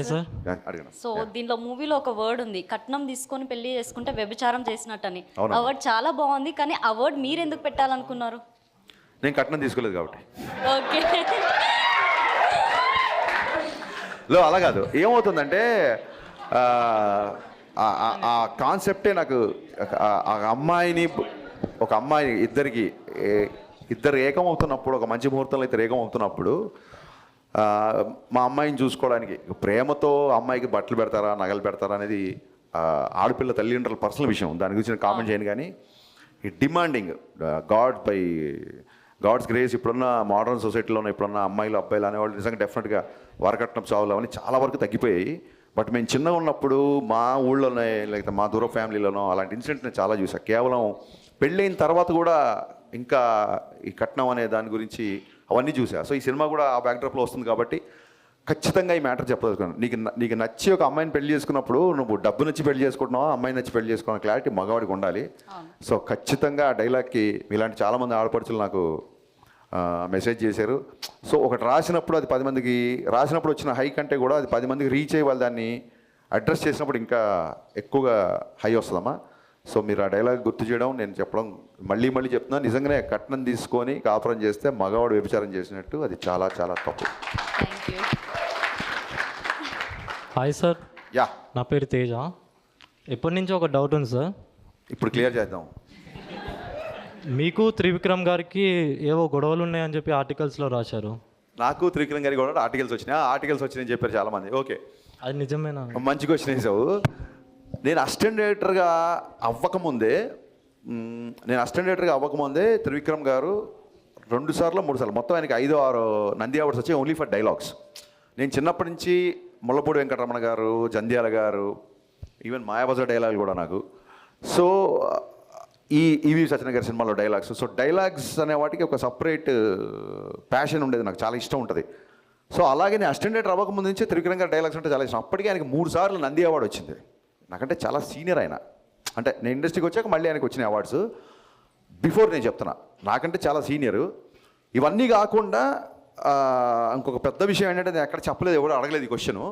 Hi sir అడిగిన so దీనిలో మూవీలో ఒక వర్డ్ ఉంది. కట్నం తీసుకొని పెళ్ళి చేసుకుంటే వ్యభిచారం చేసినట్టని? ఆ వర్డ్ చాలా బాగుంది కానీ ఆ వర్డ్ మీరు ఎందుకు పెట్టాలనుకున్నారు? నేను కట్నం తీసుకోలేదు కాబట్టి. ఓకే. లో అలా కాదు. ఏమవుతుందంటే ఆ, ఆ- ఆ- ఆ కాన్సెప్టే నాకు ఆ- అమ్మాయిని ఒక అమ్మాయి ఇద్దరికి ఇద్దరు ఏకమవుతున్నప్పుడు ఒక మంచి ముహూర్తంలో ఇద్దరు ఏకమవుతున్నప్పుడు మా అమ్మాయిని చూసుకోవడానికి. ప్రేమతో అమ్మాయికి బట్టలు పెడతారా నగలు పెడతారా అనేది ఆడపిల్ల తల్లిదండ్రుల పర్సనల్ విషయం. దాని గురించి నేను కామెంట్ చేయను కానీ ఈ demanding God by God's grace ఇప్పుడున్న మోడర్న్ సొసైటీలో ఇప్పుడున్న అమ్మాయిలు అబ్బాయిలు అనేవాళ్ళు నిజంగా డెఫినెట్గా వరకట్నం చావులు అవన్నీ చాలా వరకు తగ్గిపోయాయి. బట్ మేము చిన్నగా ఉన్నప్పుడు మా ఊళ్ళోనే లేకపోతే మా దూర ఫ్యామిలీలోనో అలాంటి ఇన్సిడెంట్ నేను చాలా చూసాను కేవలం పెళ్ళైన తర్వాత కూడా ఇంకా ఈ కట్నం అనే దాని గురించి అవన్నీ చూసా. సో ఈ సినిమా కూడా ఆ బ్యాక్డ్రాప్లో వస్తుంది కాబట్టి ఖచ్చితంగా ఈ మ్యాటర్ చెప్పదలుచుకున్నాను. నీకు నీకు నచ్చి ఒక అమ్మాయిని పెళ్ళి చేసుకున్నప్పుడు నువ్వు డబ్బు నచ్చి పెళ్ళి చేసుకుంటున్నావా అమ్మాయి నచ్చి పెళ్ళి చేసుకున్న క్లారిటీ మగవాడికి ఉండాలి. సో ఖచ్చితంగా ఆ డైలాగ్కి ఇలాంటి చాలామంది ఆడపడుచులు నాకు మెసేజ్ చేశారు. సో ఒకటి రాసినప్పుడు అది పది మందికి రాసినప్పుడు వచ్చిన హై కంటే కూడా అది పది మందికి రీచ్ అయ్యి వాళ్ళు దాన్ని అడ్రస్ చేసినప్పుడు ఇంకా ఎక్కువగా హై వస్తుందమ్మా. సో మీరు ఆ డైలాగ్ గుర్తు చేయడం నేను చెప్పడం మళ్ళీ మళ్ళీ చెప్తున్నా. నిజంగానే కట్నం తీసుకొని కాపురం చేస్తే మగవాడు వ్యభిచారం చేసినట్టు అది చాలా చాలా తప్పు. Hi sir ya. నా పేరు తేజ. ఎప్పటి నుంచి ఒక డౌట్ ఉంది సార్ ఇప్పుడు క్లియర్ చేద్దాం. మీకు త్రివిక్రమ్ గారికి ఏవో గొడవలు ఉన్నాయని చెప్పి ఆర్టికల్స్లో రాశారు. నాకు త్రికిరణ్ గారికి కూడా ఆర్టికల్స్ వచ్చినాయి. ఆ ఆర్టికల్స్ వచ్చినాయని చెప్పారు చాలామంది. ఓకే. అది నిజమేనా? మంచి క్వశ్చన్ వేసావు. నేను అసిస్టెంట్ డైరెక్టర్గా అవ్వకముందే నేను అసిస్టెంట్ డైరెక్టర్గా అవ్వకముందే త్రివిక్రమ్ గారు రెండు సార్లు మూడు సార్లు మొత్తం ఆయనకి ఐదు ఆరు నంది అవార్డ్స్ వచ్చాయి ఓన్లీ ఫర్ డైలాగ్స్. నేను చిన్నప్పటి నుంచి ముళ్ళపూడి వెంకటరమణ గారు జంధ్యాల గారు ఈవెన్ మాయాబజార్ డైలాగులు కూడా నాకు. సో ఈ ఈవి సత్యన గారి సినిమాలో డైలాగ్స్. సో డైలాగ్స్ అనే వాటికి ఒక సపరేట్ ప్యాషన్ ఉండేది నాకు చాలా ఇష్టం ఉంటుంది. సో అలాగే నేను అసిస్టెంట్ డైరెక్టర్ అవ్వకముందు నుంచి త్రివిక్రమ్ గారి డైలాగ్స్ అంటే చాలా ఇష్టం. అప్పటికే ఆయనకి మూడు సార్లు నంది అవార్డు వచ్చింది. నాకంటే చాలా సీనియర్ ఆయన. అంటే నేను ఇండస్ట్రీకి వచ్చాక మళ్ళీ ఆయనకు వచ్చిన అవార్డ్స్. బిఫోర్ నేను చెప్తున్నా నాకంటే చాలా సీనియర్. ఇవన్నీ కాకుండా ఇంకొక పెద్ద విషయం ఏంటంటే నేను ఎక్కడ చెప్పలేదు ఎవరు అడగలేదు ఈ క్వశ్చను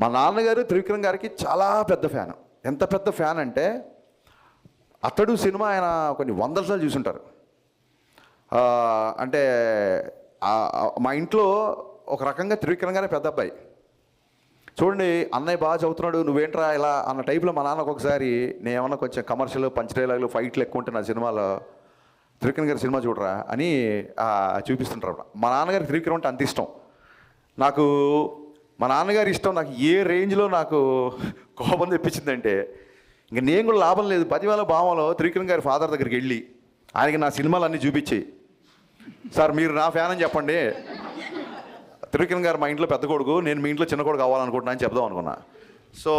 మా నాన్నగారు త్రివిక్రమ్ గారికి చాలా పెద్ద ఫ్యాన్. ఎంత పెద్ద ఫ్యాన్ అంటే అతడు సినిమా ఆయన కొన్ని వందల సార్లు చూసుంటారు. అంటే మా ఇంట్లో ఒక రకంగా త్రివిక్రమ్ గారే పెద్ద అబ్బాయి. చూడండి అన్నయ్య బాగా చదువుతున్నాడు నువ్వేంట్రా ఇలా? అన్న టైప్లో మా నాన్న ఒకసారి నేను ఏమన్నా కొంచెం కమర్షియల్ పంచ్ డైలాగులు ఫైట్లు ఎక్కువ ఉంటే నా సినిమాలో త్రివిక్రమ్ గారి సినిమా చూడరా? అని చూపిస్తుంటారు మా నాన్నగారికి త్రివిక్రమ్ అంటే అంత ఇష్టం. నాకు మా నాన్నగారి ఇష్టం నాకు ఏ రేంజ్లో నాకు కోపం తెప్పించిందంటే ఇంక నేను కూడా లాభం లేదు. పదివేల భావంలో త్రివిక్రమ్ గారి ఫాదర్ దగ్గరికి వెళ్ళి ఆయనకి నా సినిమాలు అన్నీ చూపించి సార్ మీరు నా ఫ్యాన్ అని చెప్పండి. త్రివిక్రమ్ గారు మా ఇంట్లో పెద్ద కొడుకు నేను మీ ఇంట్లో చిన్న కొడుకు అవ్వాలనుకుంటున్నా అని చెప్దాం అనుకున్నా. సో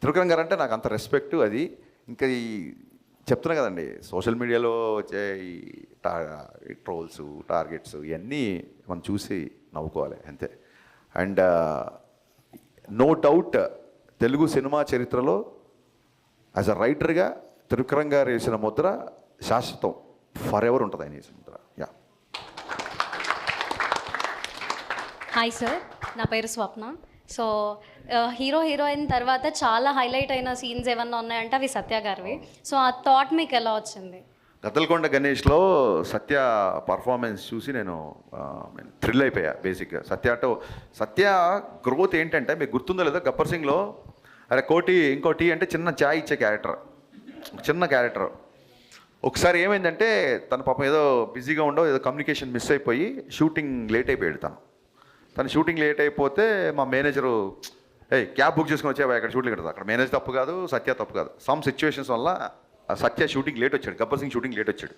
త్రివిక్రమ్ గారు అంటే నాకు అంత రెస్పెక్ట్ అది. ఇంకా ఈ చెప్తున్నా కదండి సోషల్ మీడియాలో వచ్చే ఈ టా ట్రోల్స్ టార్గెట్స్ ఇవన్నీ మనం చూసి నవ్వుకోవాలి అంతే. And no doubt Telugu cinema చరిత్రలో యాజ్ అ రైటర్గా త్రివిక్రమ్ గారు వేసిన ముద్ర శాశ్వతం. ఫర్ ఎవర్ ఉంటుంది ఆయన వేసిన ముద్ర. యా హాయ్ సార్ నా పేరు Swapna. So uh, hero heroine తర్వాత చాలా హైలైట్ అయిన సీన్స్ ఏమన్నా ఉన్నాయంటే అవి సత్య గారివి. సో ఆ థాట్ మీకు ఎలా వచ్చింది? గద్దలకొండ గణేష్లో సత్య పర్ఫార్మెన్స్ చూసి నేను థ్రిల్ అయిపోయా బేసిక్గా. సత్య అంటే సత్య గ్రోత్ ఏంటంటే మీకు గుర్తుందో లేదో గబ్బర్ సింగ్లో అరే కోటి ఇంకో టీ అంటే చిన్న చాయ్ ఇచ్చే క్యారెక్టర్. చిన్న క్యారెక్టర్. ఒకసారి ఏమైందంటే తన పాపం ఏదో బిజీగా ఉండో ఏదో కమ్యూనికేషన్ మిస్ అయిపోయి షూటింగ్ లేట్ అయిపోయాడు తను. తను షూటింగ్ లేట్ అయిపోతే మా మేనేజరు ఏ క్యాబ్ బుక్ చేసుకొని వచ్చే అక్కడ షూటింగ్ ఉంటుంది అక్కడ మేనేజ్ తప్పు కాదు సత్య తప్పు కాదు. సమ్ సిచ్యువేషన్స్ వల్ల సత్య షూటింగ్ లేట్ వచ్చాడు. గబ్బర్ సింగ్ షూటింగ్ లేట్ వచ్చాడు.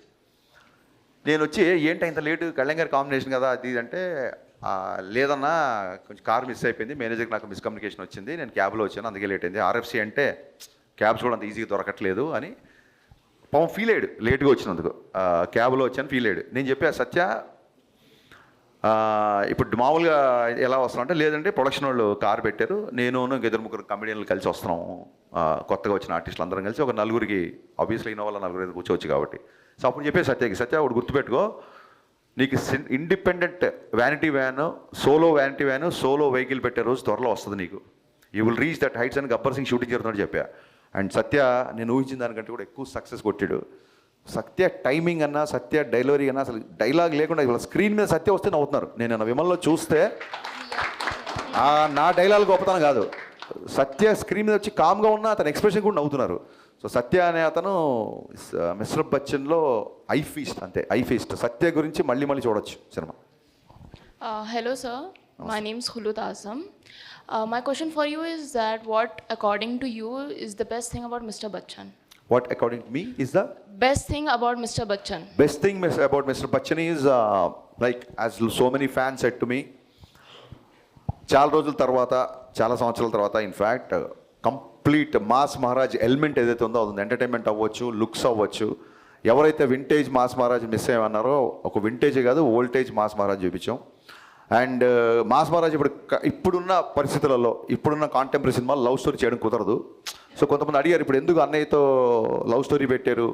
నేను వచ్చి ఏంటి ఇంత లేటు? కళ్యాణ్ గారి కాంబినేషన్ కదా అది అంటే లేదన్నా కొంచెం కార్ మిస్ అయిపోయింది. మేనేజర్కి నాకు మిస్కమ్యూనికేషన్ వచ్చింది. నేను క్యాబ్లో వచ్చాను అందుకే లేట్ అయింది. ఆర్ఎఫ్సి అంటే క్యాబ్స్ కూడా అంత ఈజీగా దొరకట్లేదు అని పాపం ఫీల్ అయ్యాడు. లేట్గా వచ్చినందుకు. క్యాబ్లో వచ్చాను ఫీల్ అయ్యాడు. నేను చెప్పా సత్య ఇప్పుడు మామూలుగా ఎలా వస్తున్నాం అంటే లేదంటే ప్రొడక్షన్ వాళ్ళు కారు పెట్టారు. నేను ఇంక ఇద్దరు ముగ్గురు కమెడియన్లు కలిసి వస్తున్నాము. కొత్తగా వచ్చిన ఆర్టిస్టులు అందరం కలిసి ఒక నలుగురికి ఆబ్వియస్లీ ఇన్నోవాలో నలుగురు కూర్చోవచ్చు కాబట్టి. సో అప్పుడు చెప్పే సత్యకి సత్య ఒకటి గుర్తుపెట్టుకో. నీకు independent vanity van solo vanity van solo vehicle పెట్టే రోజు త్వరలో వస్తుంది నీకు. You will reach that heights అని గబ్బర్ సింగ్ షూటింగ్ జరుగుతున్నాడు చెప్పా. అండ్ సత్య నేను ఊహించిన దానికంటే కూడా ఎక్కువ సక్సెస్ కొట్టాడు. సత్య టైమింగ్ అన్నా సత్య డైలరీ అన్నా అసలు డైలాగ్ లేకుండా ఇవాళ స్క్రీన్ మీద సత్య వస్తే నవ్వుతున్నారు. నేను విమల్లో చూస్తే నా డైలాగ్ గొప్పతనం కాదు. సత్య స్క్రీన్ మీద వచ్చి కామ్గా ఉన్న అతని ఎక్స్ప్రెషన్ కూడా నవ్వుతున్నారు. సో సత్య అనే అతను మిస్టర్ బచ్చన్లో ఐ ఫీస్ట్ అంతే ఐ ఫీస్ట్ సత్య గురించి మళ్ళీ మళ్ళీ చూడొచ్చు cinema. Uh, hello, sir. My name is Hulut Azam. Uh, my question for you is that what, according to you, is the best thing about Mr. Bachchan? What according me is the Best thing about Mr. Bachchan? Best thing about mister Bachchan is like as so many fans at to me చాలా రోజుల తర్వాత చాలా సంవత్సరాల తర్వాత in fact complete mass Maharaj element ఏదైతే ఉందో అది entertainment అవ్వచ్చు లుక్స్ అవ్వచ్చు ఎవరైతే వింటేజ్ మాస్ మహారాజ్ మిస్ అయ్యమన్నారో ఒక వింటేజ్ కాదు ఓల్టేజ్ మాస్ మహారాజ్ చూపించాం అండ్ మాస్ మహారాజ్ ఇప్పుడు ఇప్పుడున్న పరిస్థితులలో ఇప్పుడున్న కాంటెంపరీ సినిమాలు లవ్ స్టోరీ చేయడం కుదరదు సో కొంతమంది అడిగారు ఇప్పుడు ఎందుకు అన్నయ్యతో లవ్ స్టోరీ పెట్టారు?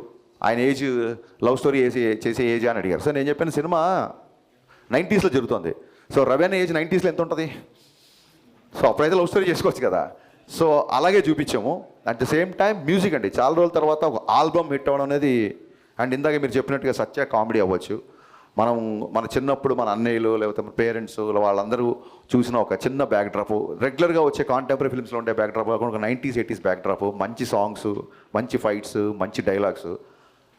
ఆయన ఏజ్ లవ్ స్టోరీ వేసి చేసే ఏజ్ అని అడిగారు. సో నేను చెప్పిన సినిమా నైంటీస్లో జరుగుతుంది. సో రవి అనే ఏజ్ నైంటీస్లో ఎంత ఉంటుంది సో అప్పుడైతే లవ్ స్టోరీ చేసుకోవచ్చు కదా. సో అలాగే చూపించాము. At the same time music అండి. చాలా రోజుల తర్వాత ఒక ఆల్బమ్ హిట్ అవ్వడం అనేది అండ్ ఇందాక మీరు చెప్పినట్టుగా సత్య కామెడీ అవ్వచ్చు. మనం మన చిన్నప్పుడు మన అన్నయ్యలు లేకపోతే మన పేరెంట్స్ వాళ్ళందరూ చూసిన ఒక చిన్న బ్యాక్ డ్రాప్ రెగ్యులర్గా వచ్చే కాంటెంపరీ ఫిల్మ్స్లో ఉండే బ్యాక్ డ్రాప్ కాకుండా ఒక నైంటీస్ ఎయిటీస్ బ్యాక్ డ్రాప్ మంచి సాంగ్స్ మంచి ఫైట్స్ మంచి డైలాగ్స్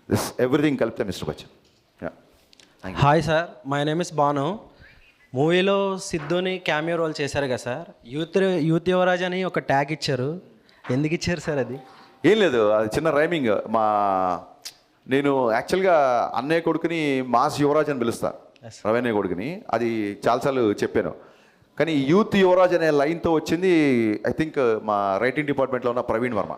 దిస్ ఎవ్రీథింగ్ కలిపితే mister Bachchan. Hi sir my name is Bhanu మూవీలో సిద్ధుని క్యామియో రోల్ చేశారు కదా సార్ యూత్ యూత్ యువరాజ్ అని ఒక ట్యాగ్ ఇచ్చారు. ఎందుకు ఇచ్చారు సార్ అది? ఏం లేదు అది చిన్న రైమింగ్ మా నేను యాక్చువల్గా అన్నయ్య కొడుకుని మాస్ యువరాజ్ అని పిలుస్తా. రవీణ్య కొడుకుని. అది చాలాసార్లు చెప్పాను. కానీ యూత్ యువరాజ్ అనే లైన్తో వచ్చింది ఐ థింక్ మా రైటింగ్ డిపార్ట్మెంట్లో ఉన్న ప్రవీణ్ వర్మ.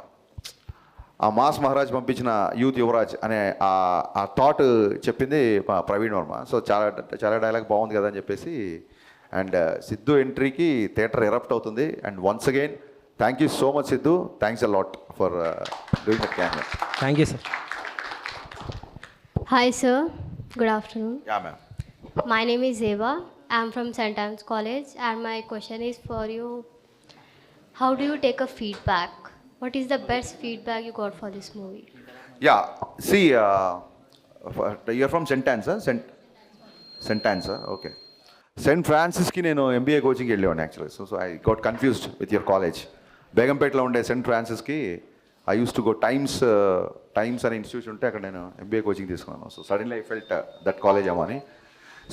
ఆ మాస్ మహారాజ్ పంపించిన యూత్ యువరాజ్ అనే ఆ థాట్ చెప్పింది మా ప్రవీణ్ వర్మ. సో చాలా చాలా డైలాగ్ బాగుంది కదా అని చెప్పేసి అండ్ సిద్ధు ఎంట్రీకి థియేటర్ ఎరప్ట్ అవుతుంది. And once again thank you so much Siddhu. Thanks a lot for doing that can thank you sir Hi, sir. Good afternoon. Ya ma'am My name is Eva. I'm from St. Anne's College, and my question is for you How do you take a feedback? What is the best feedback you got for this movie? Ya see you're from saint Ann's saint saint Ann's okay saint ఫ్రాన్సిస్కి నేను MBA కోచింగ్కి వెళ్ళేవాడిని actually so so I got confused with your college బేగంపేటలో ఉండే cent ఫ్రాన్సిస్కి I use to go Times Times అనే institute ఉంటే అక్కడ నేను MBA coaching తీసుకున్నాను. So suddenly I felt that college అమ్మని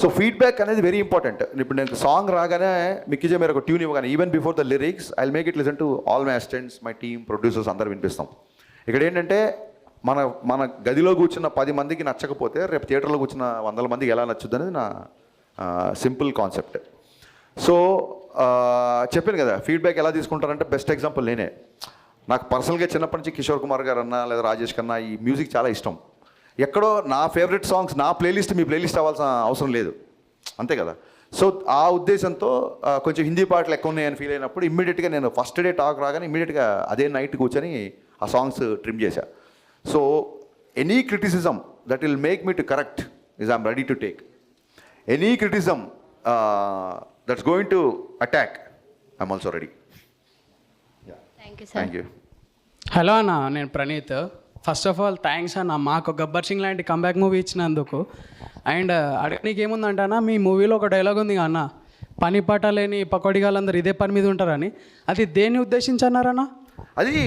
సో ఫీడ్బ్యాక్ అనేది వెరీ ఇంపార్టెంట్ ఇప్పుడు నేను సాంగ్ రాగానే మిక్కిజే మీరు ఒక ట్యూన్ ఇవ్వగానే even before the lyrics I make it listen to all my assistants my team producers అందరు వినిపిస్తాం. ఇక్కడ ఏంటంటే మన మన గదిలో కూర్చున్న పది మందికి నచ్చకపోతే రేపు థియేటర్లో కూర్చున్న వందల మందికి ఎలా నచ్చుద్ది అనేది నా సింపుల్ కాన్సెప్ట్ సో చెప్పాను కదా ఫీడ్బ్యాక్ ఎలా తీసుకుంటారంటే బెస్ట్ ఎగ్జాంపుల్ నేనే. నాకు పర్సనల్గా చిన్నప్పటి నుంచి కిషోర్ కుమార్ గారు అన్నా లేదా రాజేష్ కన్నా ఈ మ్యూజిక్ చాలా ఇష్టం. ఎక్కడో నా ఫేవరెట్ సాంగ్స్ నా ప్లేలిస్ట్ మీ ప్లేలిస్ట్ అవ్వాల్సిన అవసరం లేదు. అంతే కదా? సో ఆ ఉద్దేశంతో కొంచెం హిందీ పాటలు ఎక్కువ ఉన్నాయని ఫీల్ అయినప్పుడు ఇమ్మీడియట్గా నేను ఫస్ట్ డే టాక్ రాగానే ఇమ్మీడియట్గా అదే నైట్ కూర్చొని ఆ సాంగ్స్ ట్రిమ్ చేశా. So any criticism that will make me to correct is I'm ready to take any criticism that's going to attack I'm also ready thank you hello అన్న నేను Praneeth. First of all thanks అన్న. మాకు గబ్బర్ సింగ్ లాంటి comeback movie ఇచ్చినందుకు. And అడగనీకి ఏముందంటే అన్న మీ మూవీలో ఒక డైలాగ్ ఉంది అన్న. పని పాట లేని పకోడిగాళ్ళందరూ ఇదే పని మీద ఉంటారని. అది దేన్ని ఉద్దేశించి అన్నారన్న అది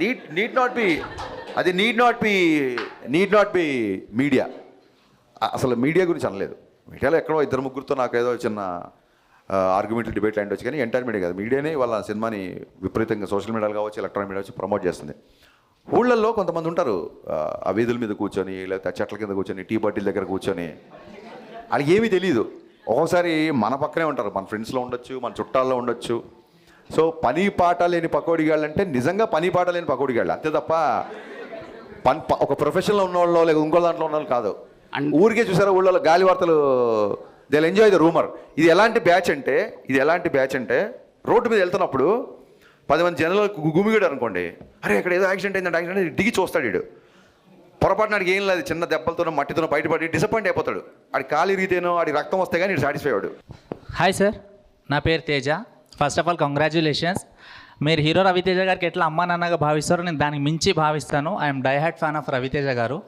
నీడ్ నీడ్ నాట్ బి అది need not be need not be media అసలు మీడియా గురించి అనలేదు. మీడియాలో ఎక్కడో ఇద్దరు ముగ్గురితో నాకు ఏదో చిన్న ఆర్గ్యుమెంట్లు డిబేట్ లాంటి వచ్చి కానీ ఎంటైర్ మీడియా కాదు మీడియానే వాళ్ళ సినిమాని విపరీతంగా సోషల్ మీడియాలో కావచ్చు ఎలక్ట్రానిక్ మీడియా వచ్చి ప్రమోట్ చేస్తుంది. ఊళ్ళల్లో కొంతమంది ఉంటారు ఆ, వీధుల మీద కూర్చొని లేకపోతే చెట్ల కింద కూర్చొని టీ బాటిల్ దగ్గర కూర్చొని. వాళ్ళకి ఏమీ తెలియదు ఒక్కోసారి మన పక్కనే ఉంటారు మన ఫ్రెండ్స్లో ఉండొచ్చు మన చుట్టాల్లో ఉండొచ్చు. సో పని పాట లేని పకోడిగాళ్ళు అంటే నిజంగా పని పాట లేని పకోడిగాళ్ళు. అంతే తప్ప పన్ ఒక ప్రొఫెషన్లో ఉన్న వాళ్ళు లేదా ఇంకో దాంట్లో ఉన్న వాళ్ళు కాదు ఊరికే చూసారా ఊళ్ళో గాలి వార్తలు దే ఎంజాయ్ ద రూమర్ ఇది ఎలాంటి బ్యాచ్ అంటే ఇది ఎలాంటి బ్యాచ్ అంటే రోడ్డు మీద వెళ్తున్నప్పుడు పది మంది జనాలు గుమిగాడు అనుకోండి. అరే ఇక్కడ ఏదో యాక్సిడెంట్ అయిందంటే యాక్సిడెంట్ దిగి చూస్తాడు వీడు. పొరపాటున ఆడికి ఏం లేదు చిన్న దెబ్బలతోనో మట్టితోనో బయటపడి డిసప్పాయింట్ అయిపోతాడు. ఆడి కాలు ఇరిగితేనో ఆడి రక్తం వస్తే కానీ సాటిస్ఫై అవ్వడు. హాయ్ సార్ నా పేరు Teja. First of all congratulations మీరు హీరో రవితేజ గారికి ఎట్లా అమ్మా నాన్నగా భావిస్తారో నేను దానికి మించి భావిస్తాను. I'm die fan of Ravi Teja గారు.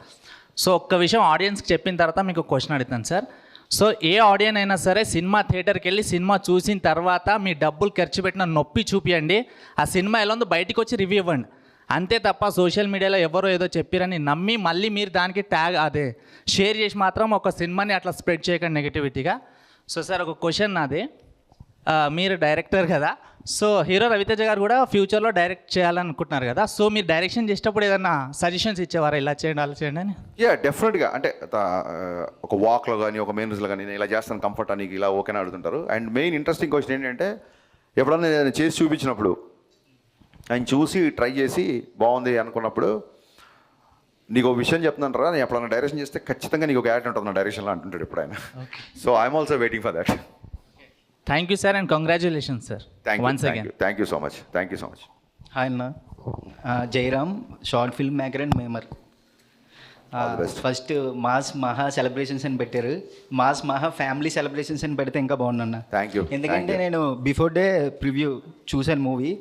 సో ఒక్క విషయం ఆడియన్స్కి చెప్పిన తర్వాత మీకు క్వశ్చన్ అడుగుతాను సార్ సో ఏ ఆడియన్ అయినా సరే సినిమా థియేటర్కి వెళ్ళి సినిమా చూసిన తర్వాత మీ డబ్బులు ఖర్చు పెట్టిన నొప్పి చూపియండి. ఆ సినిమా ఎలా ఉందో బయటకు వచ్చి రివ్యూ ఇవ్వండి. అంతే తప్ప సోషల్ మీడియాలో ఎవరో ఏదో చెప్పిరని నమ్మి మళ్ళీ మీరు దానికి ట్యాగ్ అదే షేర్ చేసి మాత్రం ఒక సినిమాని అట్లా స్ప్రెడ్ చేయకండి నెగిటివిటీగా. సో సార్ ఒక క్వశ్చన్ నాది. మీరు డైరెక్టర్ కదా. సో హీరో రవితేజ గారు కూడా ఫ్యూచర్లో డైరెక్ట్ చేయాలనుకుంటున్నారు కదా. సో మీరు డైరెక్షన్ చేసేటప్పుడు ఏదైనా సజెషన్స్ ఇచ్చేవారా? ఇలా చేయండి అలా చేయండి అని? యా డెఫినెట్గా అంటే ఒక వాక్లో కానీ ఒక మెయిన్స్లో కానీ నేను ఇలా చేస్తాను కంఫర్ట్ అని ఇలా ఓకేనా అడుగుతుంటారు. అండ్ మెయిన్ ఇంట్రెస్టింగ్ క్వశ్చన్ ఏంటంటే ఎప్పుడన్నా నేను చేసి చూపించినప్పుడు ఆయన చూసి ట్రై చేసి బాగుంది అనుకున్నప్పుడు నీకు విషయం చెప్తున్నాను నేను ఎప్పుడన్నా డైరెక్షన్ చేస్తే ఖచ్చితంగా నీకు ఒక యాడ్ ఉంటుంది నా డైరెక్షన్లో అంటుంటాడు ఇప్పుడు ఆయన so I'm also waiting for that thank you sir and congratulation sir thank once you again thank you so much thank you so much hi అన్న Jayaram short film maker and memer. First mass Maha celebrations అని పెట్టారు mass మహా family celebrations అని పెడితే ఇంకా బాగుందన్న Thank you. ఎందుకంటే. నేను బిఫోర్ డే ప్రివ్యూ చూశాను మూవీ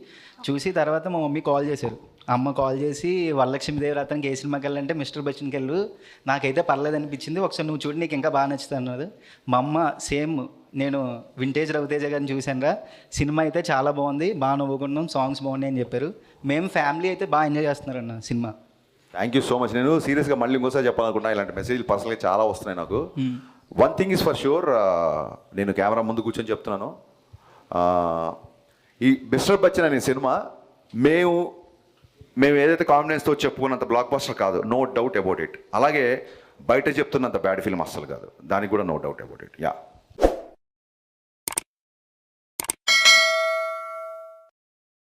చూసి తర్వాత మా మమ్మీ కాల్ చేశారు అమ్మ కాల్ చేసి వరలక్ష్మీదేవి రతన్కి ఏ సినిమాకి వెళ్ళాలంటే మిస్టర్ బచ్చన్కి వెళ్ళు నాకైతే పర్లేదు అనిపించింది ఒకసారి నువ్వు చూడు నీకు ఇంకా బాగా నచ్చుతుంది అన్నది మా అమ్మ సేమ్ నేను వింటేజ్ రవితేజ గారిని చూశానురా. సినిమా అయితే చాలా బాగుంది. బాగా నవ్వుకున్నాం. సాంగ్స్ బాగున్నాయి అని చెప్పారు. మేము ఫ్యామిలీ అయితే బాగా ఎంజాయ్ చేస్తున్నారన్న సినిమా. థ్యాంక్ యూ సో మచ్ నేను సీరియస్గా మళ్ళీ ఇంకోసారి చెప్పాలనుకుంటున్నా ఇలాంటి మెసేజ్లు పర్సనల్గా చాలా వస్తున్నాయి నాకు. One thing is for sure నేను కెమెరా ముందు కూర్చొని చెప్తున్నాను. Uh, ఈ మిస్టర్ బచ్చన్ అనే సినిమా మేము మేము ఏదైతే కాన్ఫిడెన్స్తో చెప్పుకున్నంత బ్లాక్ బస్టర్ కాదు నో డౌట్ అబౌట్ ఇట్ అలాగే బయట చెప్తున్నంత బ్యాడ్ ఫిల్మ్ అస్సలు కాదు. దానికి కూడా no doubt about it ya